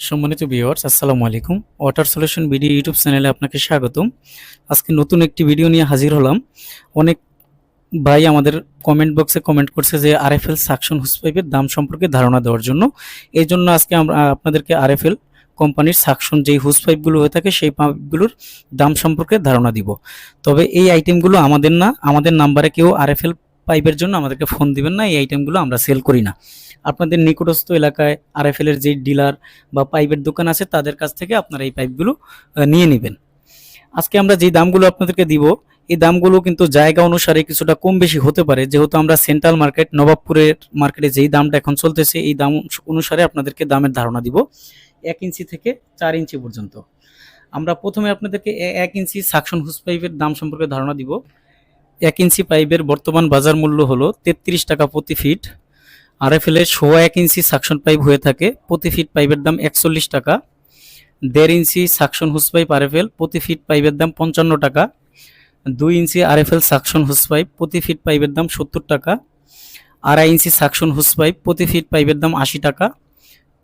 সম্মানিত ভিউয়ার্স আসসালামু আলাইকুম। ওয়াটার সলিউশন ভিডিও ইউটিউব চ্যানেলে আপনাকে স্বাগতম। আজকে নতুন একটি ভিডিও নিয়ে হাজির হলাম। অনেক ভাই আমাদের কমেন্ট বক্সে কমেন্ট করছে যে আরএফএল সাকশন হুস পাইপের দাম সম্পর্কে ধারণা দেওয়ার জন্য। এই জন্য আজকে আমরা, আপনাদেরকে আরএফএল কোম্পানির সাকশন যেই হুস পাইপগুলো হয়ে থাকে, সেই পাইপগুলোর দাম সম্পর্কে ধারণা দিব। তবে এই আইটেমগুলো আমাদের না, আমাদের নাম্বারে কেউ আরএফএল পাইপের জন্য আমাদেরকে ফোন দিবেন না, এই আইটেমগুলো আমরা সেল করি না। আপনাদের নিকটস্থ এলাকায় আরএফএল এর যে ডিলার বা পাইপের দোকান আছে, তাদের কাছ থেকে আপনারা এই পাইপগুলো নিয়ে নেবেন। আজকে আমরা যে দামগুলো আপনাদেরকে দিব, এই দামগুলো কিন্তু জায়গা অনুসারে কিছুটা কম বেশি হতে পারে। যেহেতু আমরা সেন্ট্রাল মার্কেট নবাবপুরের মার্কেটে যেই দামটা এখন চলতেছে, এই দাম অনুসারে আপনাদেরকে দামের ধারণা দিব, এক ইঞ্চি থেকে চার ইঞ্চি পর্যন্ত। আমরা প্রথমে আপনাদেরকে এক ইঞ্চি সাকশন হুস পাইপের দাম সম্পর্কে ধারণা দিব। এক ইঞ্চি পাইপের বর্তমান বাজার মূল্য হলো তেত্রিশ টাকা প্রতি ফিট। আরএফএল এর সোয়া এক ইঞ্চি সাকশন পাইপ হয়ে থাকে, প্রতি ফিট পাইপের দাম একচল্লিশ টাকা। দেড় inch suction hose pipe RFL প্রতি ফিট পাইপের দাম পঞ্চান্ন টাকা। দুই inch RFL suction hose pipe প্রতি ফিট পাইপের দাম সত্তর টাকা। আড়াই ইঞ্চি সাকশন হুস পাইপ প্রতি ফিট পাইপের দাম আশি টাকা।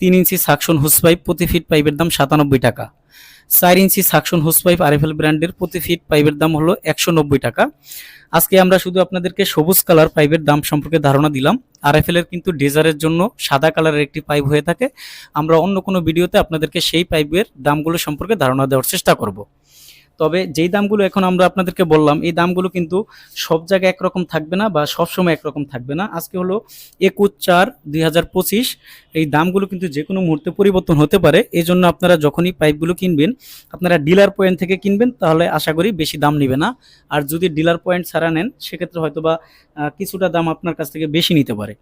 তিন ইঞ্চি সাকশন হুস পাইপ প্রতি ফিট পাইপের দাম সাতানব্বই টাকা। চার inch suction hose pipe RFL ব্র্যান্ডের প্রতি ফিট পাইপের দাম হলো একশো নব্বই টাকা। আজকে আমরা শুধু আপনাদেরকে সবুজ কালার পাইপের দাম সম্পর্কে ধারণা দিলাম। আর এর কিন্তু ডেজারের জন্য সাদা কালারের একটি পাইপ হয়ে থাকে। আমরা অন্য কোনো ভিডিওতে আপনাদেরকে সেই পাইপের দামগুলো সম্পর্কে ধারণা দেওয়ার চেষ্টা করব। তবে যেই দামগুলো এখন আমরা আপনাদেরকে বললাম, এই দামগুলো কিন্তু সব জায়গায় একরকম থাকবে না বা সব সময় একরকম থাকবে না। আজকে হলো একুশ চার দুই এই দামগুলো কিন্তু যে কোনো মুহূর্তে পরিবর্তন হতে পারে। এই জন্য আপনারা যখনই পাইপগুলো কিনবেন, আপনারা ডিলার পয়েন্ট থেকে কিনবেন, তাহলে আশা করি বেশি দাম নেবে না। আর যদি ডিলার পয়েন্ট ছাড়া নেন, সেক্ষেত্রে হয়তো বা কিছুটা দাম আপনার কাছ থেকে বেশি নিতে পারে।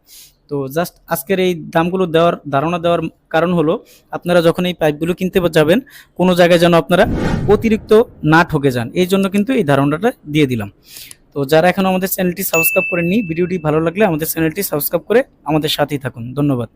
তো জাস্ট আজকের এই দামগুলো দেওয়ার, ধারণা দেওয়ার কারণ হলো, আপনারা যখন এই পাইপগুলো কিনতে যাবেন, কোনো জায়গায় যেন আপনারা অতিরিক্ত না ঠকে যান। এই জন্য কিন্তু এই ধারণাটা দিয়ে দিলাম। তো যারা এখন আমাদের চ্যানেলটি সাবস্ক্রাইব করেননি, ভিডিওটি ভালো লাগলে আমাদের চ্যানেলটি সাবস্ক্রাইব করে আমাদের সাথেই থাকুন। ধন্যবাদ।